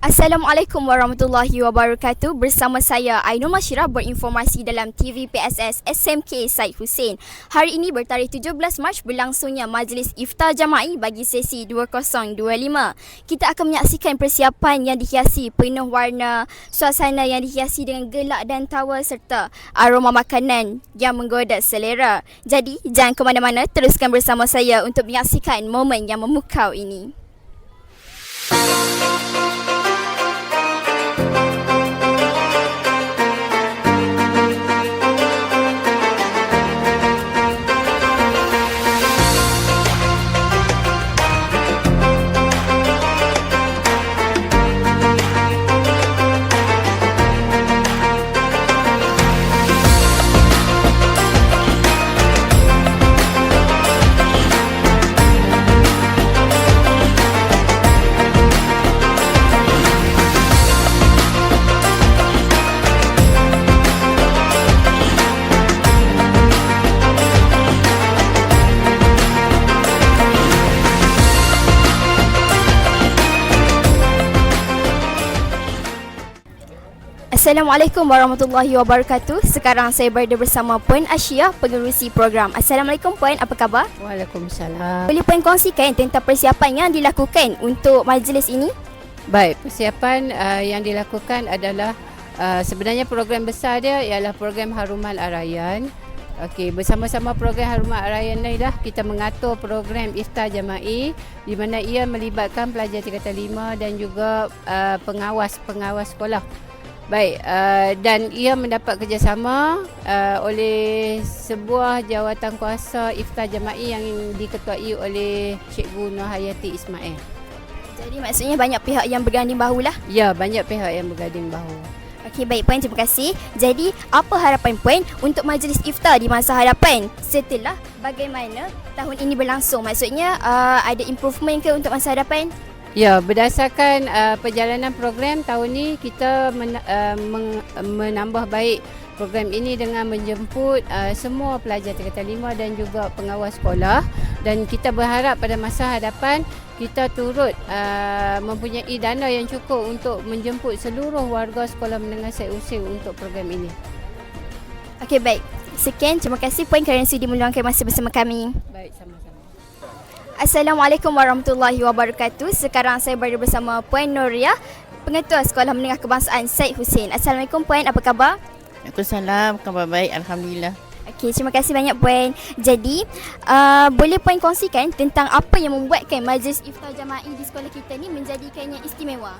Assalamualaikum warahmatullahi wabarakatuh. Bersama saya Ainul Masyirah berinformasi dalam TV PSS SMK Said Hussein. Hari ini bertarikh 17 Mac berlangsungnya Majlis Iftar Jama'i bagi sesi 2025. Kita akan menyaksikan persiapan yang dihiasi penuh warna, suasana yang dihiasi dengan gelak dan tawa serta aroma makanan yang menggoda selera. Jadi, jangan ke mana-mana, teruskan bersama saya untuk menyaksikan momen yang memukau ini. Assalamualaikum warahmatullahi wabarakatuh. Sekarang saya berada bersama Puan Asia, pengerusi program. Assalamualaikum Puan, apa khabar? Waalaikumsalam. Boleh Puan kongsikan tentang persiapan yang dilakukan untuk majlis ini? Baik, persiapan uh, yang dilakukan adalah uh, sebenarnya program besar dia ialah program Haruman Arayan. Okey, bersama-sama program Haruman Arayan ni dah kita mengatur program Iftar Jama'i di mana ia melibatkan pelajar tingkatan 5 dan juga uh, pengawas-pengawas sekolah. Baik, uh, dan ia mendapat kerjasama uh, oleh sebuah jawatan kuasa iftar jama'i yang diketuai oleh Cikgu Nur Hayati Ismail. Jadi maksudnya banyak pihak yang berganding bahu lah. Ya, banyak pihak yang berganding bahu. Okey, baik Puan, terima kasih. Jadi, apa harapan Puan untuk majlis iftar di masa hadapan setelah bagaimana tahun ini berlangsung? Maksudnya uh, ada improvement ke untuk masa hadapan? Ya, berdasarkan uh, perjalanan program tahun ini kita men, uh, meng, menambah baik program ini dengan menjemput uh, semua pelajar tingkatan 5 dan juga pengawas sekolah dan kita berharap pada masa hadapan kita turut uh, mempunyai dana yang cukup untuk menjemput seluruh warga sekolah menengah Syed Hussein untuk program ini. Okey, baik. Sekian, terima kasih Puan kerana sudi meluangkan masa bersama kami. Baik, sama-sama. Assalamualaikum warahmatullahi wabarakatuh. Sekarang saya berada bersama Puan Nuria, Pengetua Sekolah Menengah Kebangsaan Syed Hussein. Assalamualaikum Puan, apa khabar? Waalaikumsalam, khabar baik, Alhamdulillah. Okey, terima kasih banyak Puan. Jadi, uh, boleh Puan kongsikan tentang apa yang membuatkan majlis iftar jama'i di sekolah kita ni menjadikannya istimewa?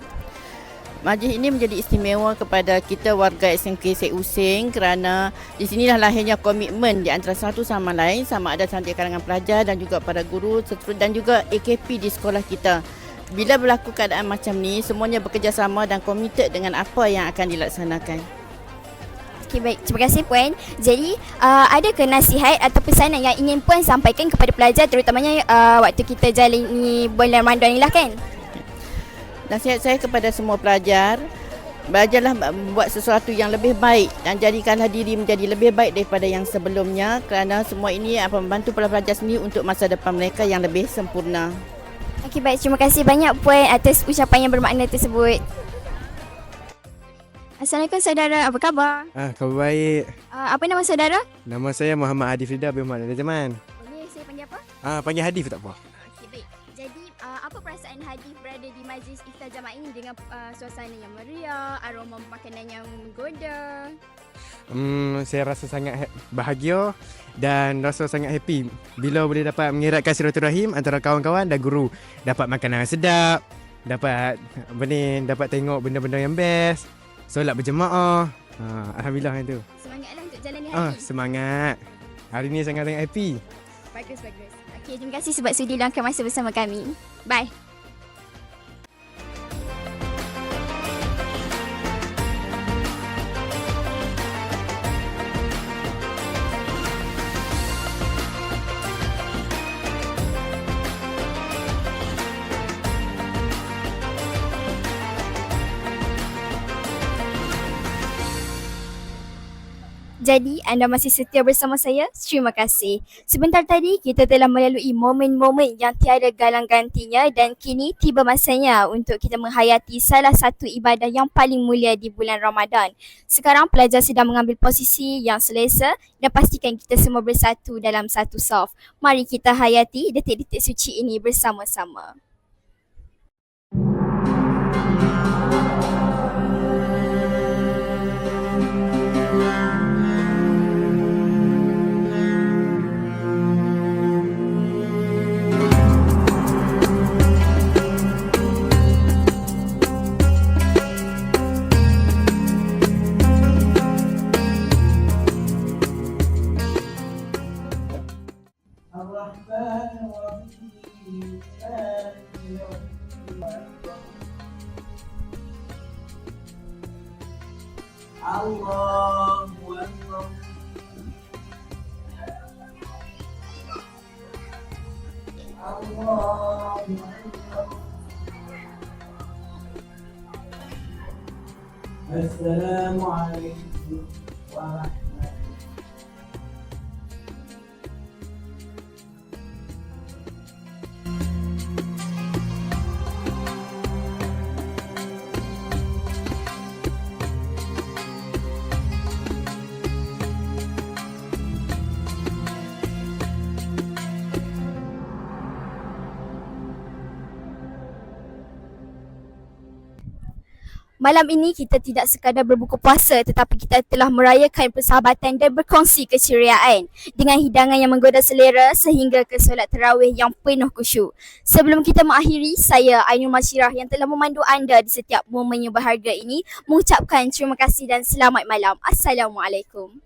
Majlis ini menjadi istimewa kepada kita warga SMK Syed Hussein kerana di sinilah lahirnya komitmen di antara satu sama lain sama ada cantik kalangan pelajar dan juga para guru dan juga AKP di sekolah kita. Bila berlaku keadaan macam ni, semuanya bekerjasama dan komited dengan apa yang akan dilaksanakan. Okey, baik. Terima kasih Puan. Jadi, uh, ada ke nasihat atau pesanan yang ingin Puan sampaikan kepada pelajar terutamanya uh, waktu kita jalani bulan Ramadan ni lah kan? Nasihat saya kepada semua pelajar, belajarlah membuat sesuatu yang lebih baik dan jadikanlah diri menjadi lebih baik daripada yang sebelumnya kerana semua ini akan membantu para pelajar sendiri untuk masa depan mereka yang lebih sempurna. Okey, baik. Terima kasih banyak Puan atas ucapan yang bermakna tersebut. Assalamualaikum saudara, apa khabar? Ah, khabar baik. Uh, apa nama saudara? Nama saya Muhammad Hadi Frida bin Muhammad Zaman. Boleh saya panggil apa? Ah, panggil Hadi tak apa. Perasaan Hadi berada di majlis iftar jamaah ini dengan uh, suasana yang meriah, aroma makanan yang menggoda? Hmm, saya rasa sangat ha- bahagia dan rasa sangat happy bila boleh dapat mengeratkan silaturahim antara kawan-kawan dan guru. Dapat makanan yang sedap, dapat apa ni, dapat tengok benda-benda yang best. Solat berjemaah. Ah, alhamdulillah yang tu. Semangatlah untuk jalani Ah, hari. semangat. Hari ni sangat-sangat happy. Bagus, bagus. Okey, terima kasih sebab sudi luangkan masa bersama kami. Bye. Jadi anda masih setia bersama saya. Terima kasih. Sebentar tadi kita telah melalui momen-momen yang tiada galang gantinya dan kini tiba masanya untuk kita menghayati salah satu ibadah yang paling mulia di bulan Ramadan. Sekarang pelajar sedang mengambil posisi yang selesa dan pastikan kita semua bersatu dalam satu saf. Mari kita hayati detik-detik suci ini bersama-sama. الله أكبر السلام عليكم ورحمة Malam ini kita tidak sekadar berbuka puasa tetapi kita telah merayakan persahabatan dan berkongsi keceriaan dengan hidangan yang menggoda selera sehingga ke solat terawih yang penuh khusyuk. Sebelum kita mengakhiri, saya Ainul Masyirah yang telah memandu anda di setiap momen yang berharga ini mengucapkan terima kasih dan selamat malam. Assalamualaikum.